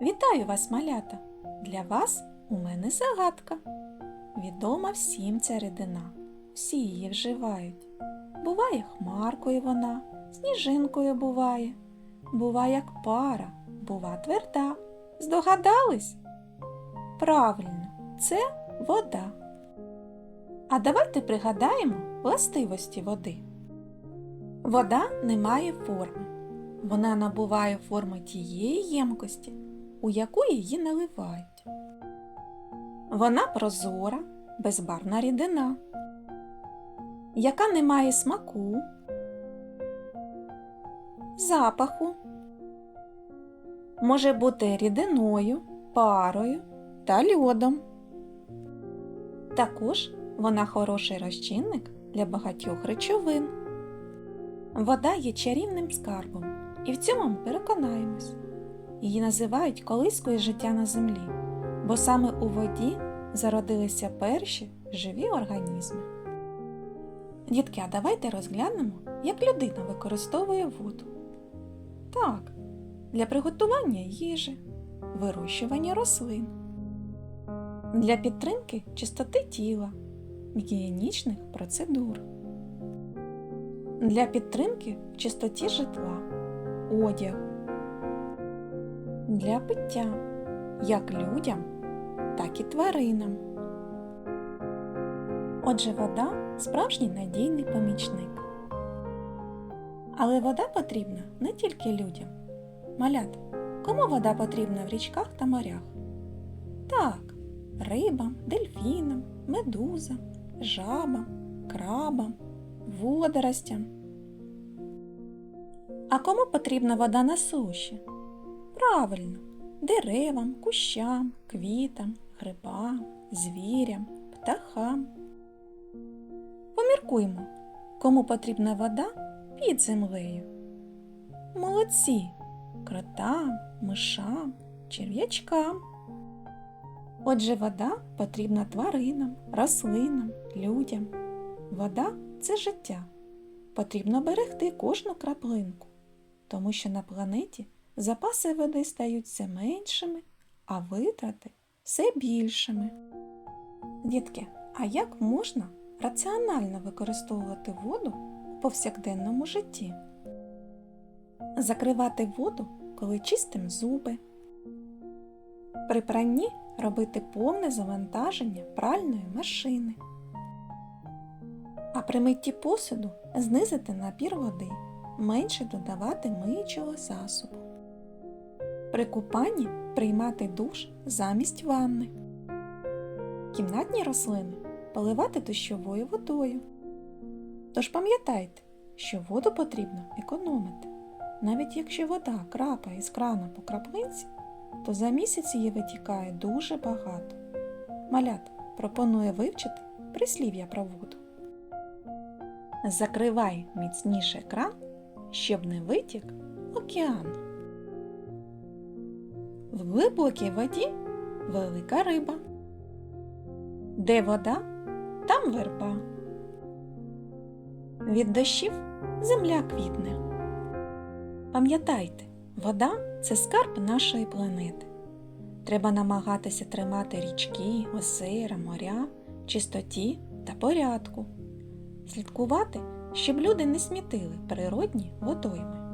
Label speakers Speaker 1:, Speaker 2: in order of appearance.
Speaker 1: Вітаю вас, малята! Для вас у мене загадка. Відома всім ця рідина, всі її вживають. Буває хмаркою вона, сніжинкою буває, бува як пара, бува тверда. Здогадались? Правильно, це вода. А давайте пригадаємо властивості води. Вода не має форми. Вона набуває форми тієї ємкості, у яку її наливають. Вона прозора, безбарвна рідина, яка не має смаку, запаху, може бути рідиною, парою та льодом. Також вона хороший розчинник для багатьох речовин. Вода є чарівним скарбом, і в цьому ми переконаємось. Її називають колискою життя на землі, бо саме у воді зародилися перші живі організми. Дітки, а давайте розглянемо, як людина використовує воду. Так, для приготування їжі, вирощування рослин, для підтримки чистоти тіла, гігієнічних процедур, для підтримки в чистоті житла, одягу, для пиття як людям, так і тваринам. Отже, вода справжній надійний помічник. Але вода потрібна не тільки людям. Малят, кому вода потрібна в річках та морях? Так, рибам, дельфінам, медузам, жабам, крабам, водоростям. А кому потрібна вода на суші? Правильно, деревам, кущам, квітам, грибам, звірям, птахам. Поміркуймо, кому потрібна вода під землею. Молодці, кротам, мишам, черв'ячкам. Отже, вода потрібна тваринам, рослинам, людям. Вода це життя. Потрібно берегти кожну краплинку, тому що на планеті запаси води стають все меншими, а витрати все більшими. Дітки, а як можна раціонально використовувати воду у повсякденному житті? Закривати воду, коли чистим зуби. При пранні робити повне завантаження пральної машини. При митті посуду знизити напір води, менше додавати миючого засобу. При купанні приймати душ замість ванни. Кімнатні рослини поливати дощовою водою. Тож пам'ятайте, що воду потрібно економити. Навіть якщо вода крапає з крана по краплинці, то за місяць її витікає дуже багато. Малят пропонує вивчити прислів'я про воду. Закривай міцніше кран, щоб не витік океан. В глибокій воді велика риба. Де вода, там верба. Від дощів земля квітне. Пам'ятайте, вода це скарб нашої планети. Треба намагатися тримати річки, озера, моря, чистоті та порядку. Слідкувати, щоб люди не смітили природні водойми.